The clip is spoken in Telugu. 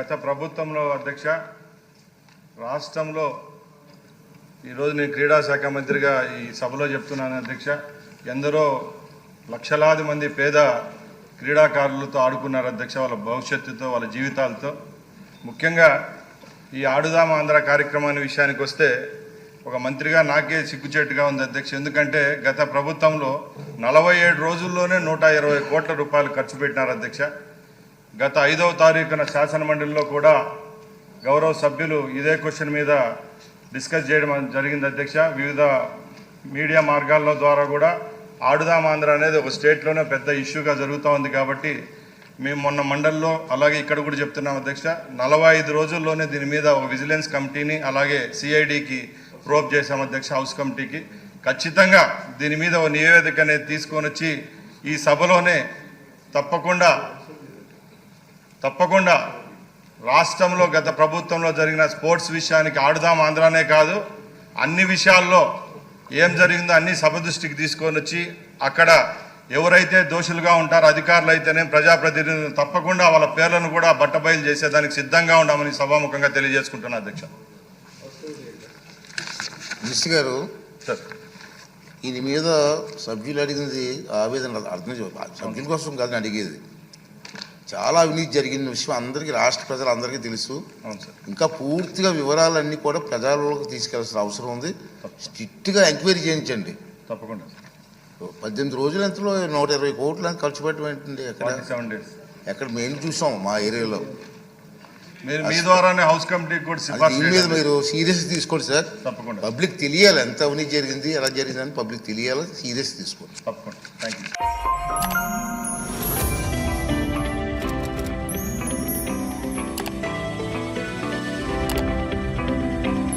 గత ప్రభుత్వంలో అధ్యక్ష రాష్ట్రంలో ఈరోజు నేను క్రీడా శాఖ మంత్రిగా ఈ సభలో చెప్తున్నాను అధ్యక్ష. ఎందరో లక్షలాది మంది పేద క్రీడాకారులతో ఆడుకున్నారు అధ్యక్ష వాళ్ళ భవిష్యత్తుతో వాళ్ళ జీవితాలతో. ముఖ్యంగా ఈ ఆడుదాం ఆంధ్ర కార్యక్రమాన్ని విషయానికి వస్తే ఒక మంత్రిగా నాకే సిగ్గుచేటుగా ఉంది అధ్యక్ష. ఎందుకంటే గత ప్రభుత్వంలో నలభై ఏడు రోజుల్లోనే నూట ఇరవై కోట్ల రూపాయలు ఖర్చు పెట్టినారు అధ్యక్ష. గత ఐదవ తారీఖున శాసనమండలిలో కూడా గౌరవ సభ్యులు ఇదే క్వశ్చన్ మీద డిస్కస్ చేయడం జరిగింది అధ్యక్ష. వివిధ మీడియా మార్గాల్లో ద్వారా కూడా ఆడుదాం ఆంధ్ర అనేది ఒక స్టేట్లోనే పెద్ద ఇష్యూగా జరుగుతూ ఉంది కాబట్టి మేము మొన్న మండలిలో అలాగే ఇక్కడ కూడా చెప్తున్నాం అధ్యక్ష నలభై ఐదు రోజుల్లోనే దీని మీద ఒక విజిలెన్స్ కమిటీని అలాగే సిఐడికి ప్రోప్ చేశాం అధ్యక్ష హౌస్ కమిటీకి. ఖచ్చితంగా దీని మీద ఒక నివేదిక అనేది తీసుకొని వచ్చి ఈ సభలోనే తప్పకుండా తప్పకుండా రాష్ట్రంలో గత ప్రభుత్వంలో జరిగిన స్పోర్ట్స్ విషయానికి ఆడుదాం ఆంధ్రానే కాదు అన్ని విషయాల్లో ఏం జరిగిందో అన్ని సభ దృష్టికి తీసుకొని వచ్చి అక్కడ ఎవరైతే దోషులుగా ఉంటారో అధికారులు అయితేనే ప్రజాప్రతినిధులు తప్పకుండా వాళ్ళ పేర్లను కూడా బట్టబయలు చేసేదానికి సిద్ధంగా ఉన్నామని సభాముఖంగా తెలియజేసుకుంటున్నా అధ్యక్ష. మినిస్టర్ గారు దీని మీద సభ్యులు అడిగినది ఆవేదన అర్థం సభ్యుల కోసం కాదని అడిగేది. చాలా అవినీతి జరిగిన విషయం అందరికీ రాష్ట్ర ప్రజలందరికీ తెలుసు. ఇంకా పూర్తిగా వివరాలన్నీ కూడా ప్రజల్లోకి తీసుకెళ్ళాల్సిన అవసరం ఉంది. స్ట్రిక్ట్గా ఎంక్వైరీ చేయించండి. తప్పకుండా. పద్దెనిమిది రోజుల ఎంతలో? నూట ఇరవై కోట్లు అని ఖర్చు పెట్టడం ఏంటండి ఎక్కడ? ఎక్కడ మేము చూసాం మా ఏరియాలో. మీ ద్వారానే హౌస్ కమిటీకి కూడా అది సిఫార్సు దీని మీద. మీరు సీరియస్ తీసుకోండి సార్. తప్పకుండా. పబ్లిక్ తెలియాలి ఎంత అవినీతి జరిగింది ఎలా జరిగిందని పబ్లిక్ తెలియాలి సీరియస్ తీసుకోండి. తప్పకుండా. Thank you